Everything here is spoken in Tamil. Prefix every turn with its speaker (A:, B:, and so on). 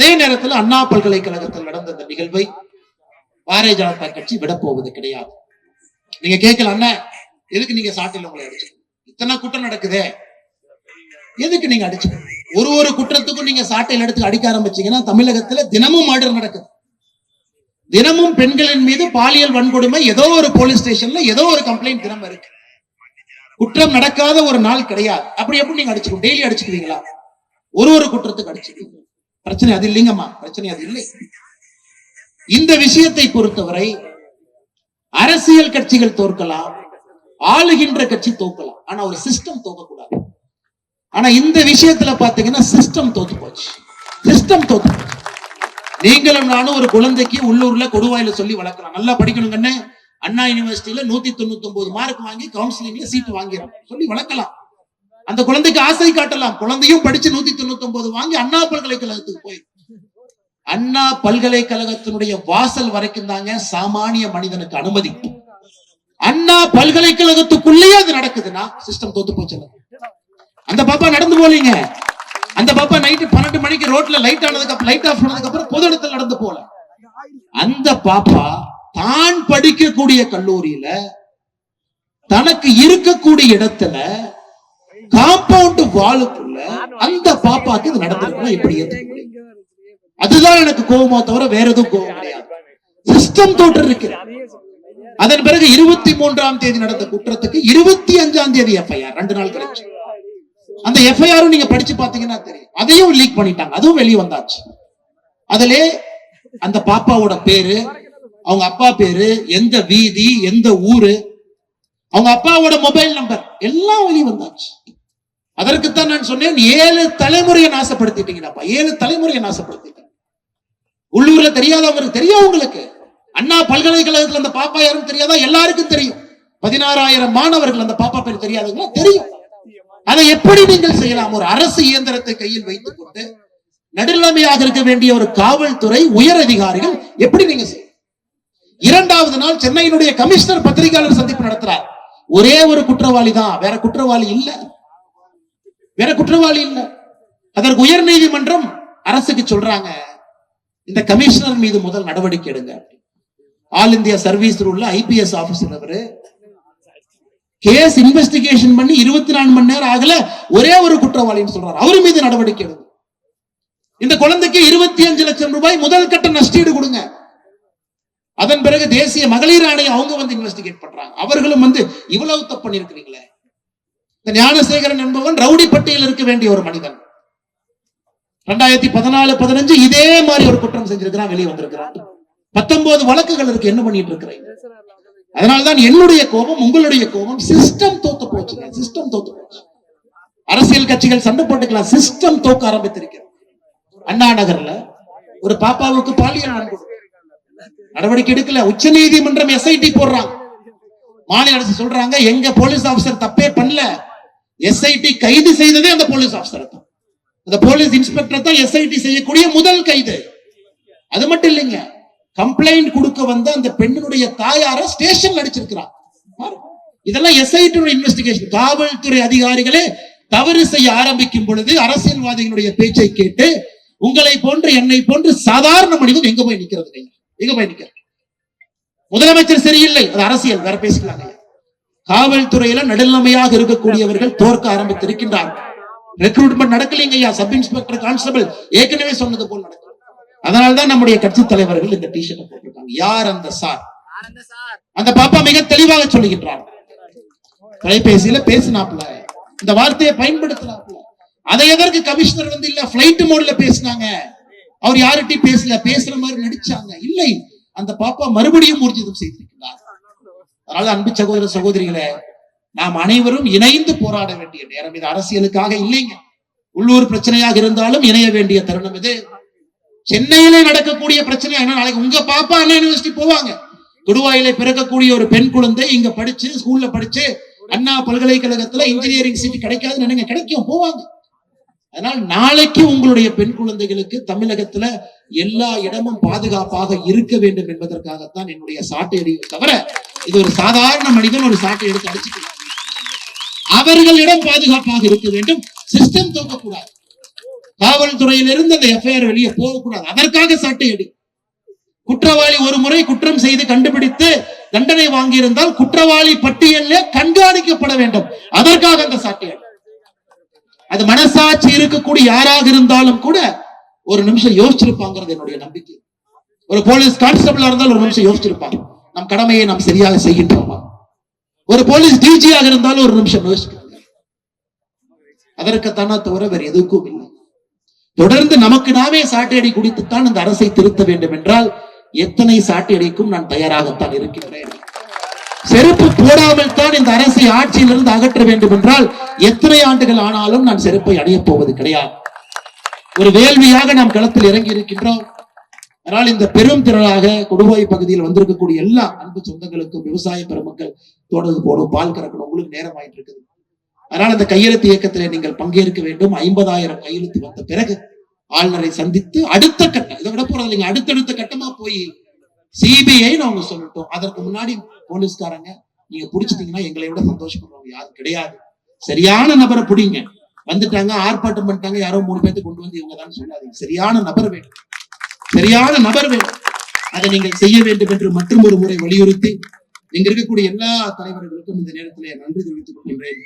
A: அதே நேரத்தில் அண்ணா பல்கலைக்கழகத்தில் நடந்த இந்த நிகழ்வை பாரதிய ஜனதா கட்சி விடப்போவது கிடையாது. நீங்க கேட்கல அண்ணா எதுக்கு நீங்க சாட்டில் உங்களை அடிச்சு இத்தனை குற்றம் நடக்குதே. எதுக்கு நீங்க அடிச்சு ஒரு ஒரு குற்றத்துக்கும் நீங்க சாட்டையில் எடுத்து அடிக்க ஆரம்பிச்சீங்கன்னா தமிழகத்துல தினமும் மர்டர் நடக்குது. தினமும் பெண்களின் மீது பாலியல் வன்கொடுமை ஏதோ ஒரு போலீஸ் ஸ்டேஷன்ல ஏதோ ஒரு கம்ப்ளைண்ட் தினம் இருக்கு. குற்றம் நடக்காத ஒரு நாள் கிடையாது. அப்படி எப்படி நீங்க அடிச்சுக்கணும்? டெய்லி அடிச்சுக்குவீங்களா? ஒரு ஒரு குற்றத்துக்கு அடிச்சுக்குவீங்க. பிரச்சனை அது இல்லைங்கம்மா. பிரச்சனை அது இல்லை. இந்த விஷயத்தை பொறுத்தவரை அரசியல் கட்சிகள் தோற்கலாம் ஆளுகின்ற கட்சி தோக்கலாம் ஆனா ஒரு சிஸ்டம் தோக்கக்கூடாது. ஆனா இந்த விஷயத்துல பாத்தீங்கன்னா சிஸ்டம் தோத்து போச்சு. சிஸ்டம் தோத்து போச்சு. நீங்களும் நானும் ஒரு குழந்தைக்கு உள்ளூர்ல கொடுவாயில சொல்லி வளர்க்கலாம். நல்லா படிக்கணுங்கன்னு அண்ணா யூனிவர்சிட்டியில நூத்தி தொண்ணூத்தி ஒன்பது மார்க் வாங்கி கவுன்சிலிங்ல சீட்டு வாங்கிறோம் சொல்லி வளர்க்கலாம். அந்த குழந்தைக்கு ஆசை காட்டலாம். குழந்தையும் படிச்சு நூத்தி தொண்ணூத்தி ஒன்பது வாங்கி அண்ணா பல்கலைக்கழகத்துக்கு போய். அண்ணா பல்கலைக்கழகத்தினுடைய வாசல் வரைக்கும் தாங்க சாமானிய மனிதனுக்கு அனுமதி. அண்ணா பல்கலைக்கழகத்துக்குள்ளேயே அது நடக்குதுன்னா சிஸ்டம் தோத்து போச்சு அந்த பாப்பா நடந்து போலீங்க. அந்த பாப்பா நைட்டு பன்னெண்டு மணிக்கு ரோட்ல லைட் ஆனதுக்கு அப்புறம் லைட் ஆஃப் பண்ணதுக்கு அப்புறம் பொது இடத்துல நடந்து போல. அந்த பாப்பா தான் படிக்கக்கூடிய கல்லூரியில தனக்கு இருக்கக்கூடிய இடத்துல காம்பவுண்ட் வாலுக்குள்ள அந்த பாப்பாக்கு இது நடந்திருக்குன்னா எப்படி ஏத்துக்க முடியும் அதுதான் எனக்கு கோபமா தவிர வேற எதுவும் கோபம் கிடையாது. சிஸ்டம் தோற்று இருக்கு. அதன் பிறகு இருபத்தி மூன்றாம் தேதி நடந்த குற்றத்துக்கு இருபத்தி அஞ்சாம் தேதி எஃப்ஐஆர் ரெண்டு நாள் கழிச்சு. அந்த எஃப்ஐஆரும் நீங்க படிச்சு பாத்தீங்கன்னா தெரியும். அதையும் லீக் பண்ணிட்டாங்க. அதுவும் வெளியே வந்தாச்சு. அதிலே அந்த பாப்பாவோட பேரு அவங்க அப்பா பேரு எந்த வீதி எந்த ஊரு அவங்க அப்பாவோட மொபைல் நம்பர் எல்லாம் வெளியே வந்தாச்சு. அதற்குத்தான் நான் சொன்னேன் ஏழு தலைமுறையை நாசப்படுத்திட்டீங்கப்பா ஏழு தலைமுறையை நாசப்படுத்திட்டீங்க. உள்ளூர்ல தெரியாதவங்களுக்கு தெரியும் உங்களுக்கு. அண்ணா பல்கலைக்கழகத்துல அந்த பாப்பா யாரும் தெரியாதா? எல்லாருக்கும் தெரியும். பதினாறாயிரம் மாணவர்கள் அந்த பாப்பா பேர் தெரியாதவங்களா? தெரியும். அதை எப்படி நீங்கள் செய்யலாம்? ஒரு அரசு இயந்திரத்தை கையில் வைத்துக் கொண்டு நடுநிலைமையாக இருக்க வேண்டிய ஒரு காவல்துறை உயர் அதிகாரிகள் எப்படி நீங்க செய்யும் இரண்டாவது நாள் சென்னையினுடைய கமிஷனர் பத்திரிகையாளர் சந்திப்பு நடத்துறார். ஒரே ஒரு குற்றவாளி தான். வேற குற்றவாளி இல்ல. வேற குற்றவாளி இல்ல. அதற்கு உயர் நீதிமன்றம் அரசுக்கு சொல்றாங்க இந்த கமிஷனர் மீது முதல் நடவடிக்கை எடுங்க ஆல் இந்தியா சர்வீஸ் உள்ள ஐபிஎஸ் ஆபீசர் அவரு கேஸ் இன்வெஸ்டிகேஷன் பண்ணி இருபத்தி நாலு மணி நேரம் ஆகல ஒரே ஒரு குற்றவாளின்னு சொல்றாரு. அவர் மீது நடவடிக்கை எடுங்க. இந்த குழந்தைக்கு இருபத்தி அஞ்சு லட்சம் ரூபாய் முதல் கட்ட நஷ்டீடு கொடுங்க. அதன் பிறகு தேசிய மகளிர் ஆணையம் அவங்க வந்து இன்வெஸ்டிகேட் பண்றாங்க. அவர்களும் வந்து இவ்வளவு தப்பு பண்ணிருக்கிறீங்களே இந்த ஞானசேகரன் என்பவன் ரவுடிப்பட்டியில் இருக்க வேண்டிய ஒரு மனிதன். ரெண்டாயிரத்தி பதினாலு பதினஞ்சு இதே மாதிரி ஒரு குற்றம் செஞ்சிருக்கிறான் வெளியே வந்திருக்கிறான். பத்தொன்பது வழக்குகள் இருக்கு என்ன பண்ணிட்டு இருக்கிறேன் அதனால்தான் என்னுடைய கோபம் உங்களுடைய கோபம் சிஸ்டம் தோத்து போச்சு. சிஸ்டம் தோத்து போச்சு. அரசியல் கட்சிகள் சண்டை போட்டுக்கலாம் சிஸ்டம் தோக்க ஆரம்பித்திருக்கிறது. அண்ணா நகர்ல ஒரு பாப்பாவுக்கு பாலியல் வன்கொடுமை நடவடிக்கை எடுக்கல. உச்ச நீதிமன்றம் எஸ்ஐடி போடுறாங்க. மாநில அரசு சொல்றாங்க எங்க போலீஸ் ஆபீசர் தப்பே பண்ணல. எஸ்ஐடி கைது செய்ததே அந்த போலீஸ் ஆஃபீஸரை தான் அந்த போலீஸ் இன்ஸ்பெக்டர் தான் எஸ்ஐடி செய்யக்கூடிய முதல் கைது. அது மட்டும் இல்லைங்க கம்ப்ளைண்ட் கொடுக்க வந்த அந்த பெண்ணினுடைய தாயார ஸ்டேஷன்ல அடிச்சிருக்கிறார் இதெல்லாம் எஸ்ஐடி இன்வெஸ்டிகேஷன் காவல்துறை அதிகாரிகளே தவறு செய்ய ஆரம்பிக்கும் பொழுது அரசியல்வாதிகளுடைய பேச்சை கேட்டு உங்களை போன்று என்னை போன்று சாதாரண மனிதன் எங்க போய் நிக்கிறது? எங்க போய் நிக்கிறது முதலமைச்சர் சரியில்லை. அது அரசியல் வேற பேசிக்கலாம் ஐயா. காவல்துறையில நடுநிலைமையாக இருக்கக்கூடியவர்கள் தோற்க ஆரம்பித்திருக்கின்றார்கள் ரெக்ரூட்மெண்ட் நடக்கலைங்க ஐயா. சப் இன்ஸ்பெக்டர் கான்ஸ்டபிள் ஏற்கனவே சொன்னது போல் நடக்கும். அதனால்தான் நம்முடைய கட்சி தலைவர்கள் இந்த டி போட்டிருக்காங்க. யார் அந்த சார் அந்த பாப்பா மிக தெளிவாக சொல்லுகின்றார். தொலைபேசியில பேசினாப்ல இந்த வார்த்தையை பயன்படுத்தினாப்ல அதை எதற்கு கமிஷனர் வந்து இல்ல பிளைட் மோட்ல பேசினாங்க? அவர் யார்கிட்டயும் பேசல பேசுற மாதிரி நடிச்சாங்க. இல்லை. அந்த பாப்பா மறுபடியும் ஊர்ஜிதம் செய்திருக்கிறார். அதனால அன்பு சகோதர சகோதரிகளே நாம் அனைவரும் இணைந்து போராட வேண்டிய நேரம் இது. அரசியலுக்காக இல்லைங்க. உள்ளூர் பிரச்சனையாக இருந்தாலும் இணைய வேண்டிய தருணம் இது. சென்னையிலே நடக்கக்கூடிய பிரச்சனை என்ன நாளைக்கு உங்க பாப்பா அண்ணா யூனிவர்சிட்டி போவாங்க. குடுவாயில பிறக்கக்கூடிய ஒரு பெண் குழந்தை இங்க படிச்சு ஸ்கூல்ல படிச்சு அண்ணா பல்கலைக்கழகத்துல இன்ஜினியரிங் சீட் கிடைக்காதுன்னு நினைங்க கிடைக்கும் போவாங்க. அதனால் நாளைக்கு உங்களுடைய பெண் குழந்தைகளுக்கு தமிழகத்துல எல்லா இடமும் பாதுகாப்பாக இருக்க வேண்டும் என்பதற்காகத்தான் என்னுடைய சாட்டை அறிவு தவிர இது ஒரு சாதாரண மனிதன் ஒரு சாட்டை எடுத்து அடிச்சுக்கிறார் அவர்களிடம் பாதுகாப்பாக இருக்க வேண்டும். சிஸ்டம் தூக்கக்கூடாது. காவல்துறையிலிருந்து அந்த எஃப்ஐஆர் வெளியே போகக்கூடாது. அதற்காக சாட்டை அடி. குற்றவாளி ஒரு முறை குற்றம் செய்து கண்டுபிடித்து தண்டனை வாங்கியிருந்தால் குற்றவாளி பட்டியலில் கண்காணிக்கப்பட வேண்டும். அதற்காக அந்த சாட்டை அடி. அது மனசாட்சி இருக்கக்கூடிய யாராக இருந்தாலும் கூட ஒரு நிமிஷம் யோசிச்சிருப்பாங்கிறது என்னுடைய நம்பிக்கை. ஒரு போலீஸ் கான்ஸ்டபிளா இருந்தால் ஒரு நிமிஷம் யோசிச்சிருப்பாங்க. நம் கடமையை நாம் சரியாக செய்கின்றோமா? ஒரு போலீஸ் டிஜியாக இருந்தாலும் ஒரு நிமிஷம் யோசிக்கிறாங்க. அதற்குத்தானா தவிர வேறு எதுக்கும் இல்லை. தொடர்ந்து நமக்கு நாமே சாட்டையடி குடித்துத்தான் இந்த அரசை திருத்த வேண்டும் என்றால் எத்தனை சாட்டையடிக்கும் நான் தயாராகத்தான் இருக்கின்றேன் செருப்பு போடாமல் தான் இந்த அரசை ஆட்சியிலிருந்து அகற்ற வேண்டும் என்றால் எத்தனை ஆண்டுகள் ஆனாலும் நான் செருப்பை அடையப் போவது கிடையாது. ஒரு வேள்வியாக நாம் களத்தில் இறங்கி இருக்கின்றோம் அதனால் இந்த பெரும் திரளாக கொடுவாய் பகுதியில் வந்திருக்கக்கூடிய எல்லா அன்பு சொந்தங்களுக்கும் விவசாய பெருமக்கள் தோடுது போடும் பால் கறக்கணும் உங்களுக்கு நேரம் ஆயிட்டு இருக்குது அதனால் அந்த கையெழுத்து இயக்கத்தில் நீங்கள் பங்கேற்க வேண்டும். ஐம்பதாயிரம் கையெழுத்து வந்த பிறகு ஆளுநரை சந்தித்து அடுத்த கட்டம் இதை விட போறது இல்லைங்க அடுத்தடுத்த கட்டமா போய் சிபிஐ அவங்க சொல்லட்டும். அதற்கு முன்னாடி போலீஸ்காரங்க நீங்க புடிச்சிட்டீங்கன்னா எங்களை விட சந்தோஷப்படுறவங்க யாரும் கிடையாது. சரியான நபரை பிடிங்க. வந்துட்டாங்க ஆர்ப்பாட்டம் பண்ணிட்டாங்க யாரோ மூணு பேர்த்து கொண்டு வந்து இவங்க தான் சொல்லாதீங்க. சரியான நபர் வேணும். சரியான நபர் வேணும் அதை நீங்கள் செய்ய வேண்டும் என்று மற்றும் ஒரு முறை வலியுறுத்தி இங்க இருக்கக்கூடிய எல்லா தலைவர்களுக்கும் இந்த நேரத்திலே நன்றி தெரிவித்துக் கொள்கின்றேன்.